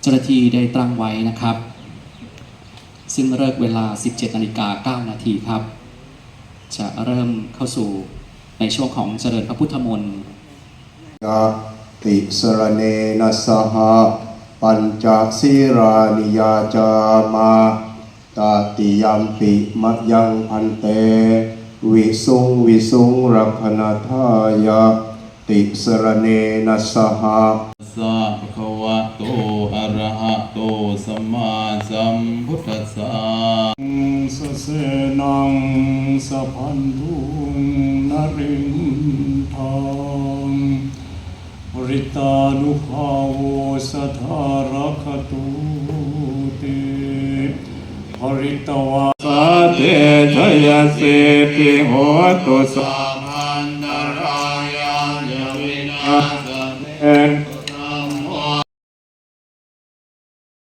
เจ้าหน้าที่ได้ตั้งไว้นะครับ ซึ่งเลิกเวลา 17นาฬิกา9นาทีครับ จะเริ่มเข้าสู่ในช่วงของเจริญพระพุทธมนต์ยะติสรเนนะสหปัญจศีรานิยาจามาตาติยัมปิมะยังพันเต วิสุงวิสุงรักขณทายะติสรเนนะสห สะภะคะวะโต อะระ หะโตสัมมาสัมพุทธัสสะสเสนังสะพันธุงนรินทางริตานุภาโวสัทธารคตุเตภริตวาสาเตชยเสปิโหตุสัมปันนา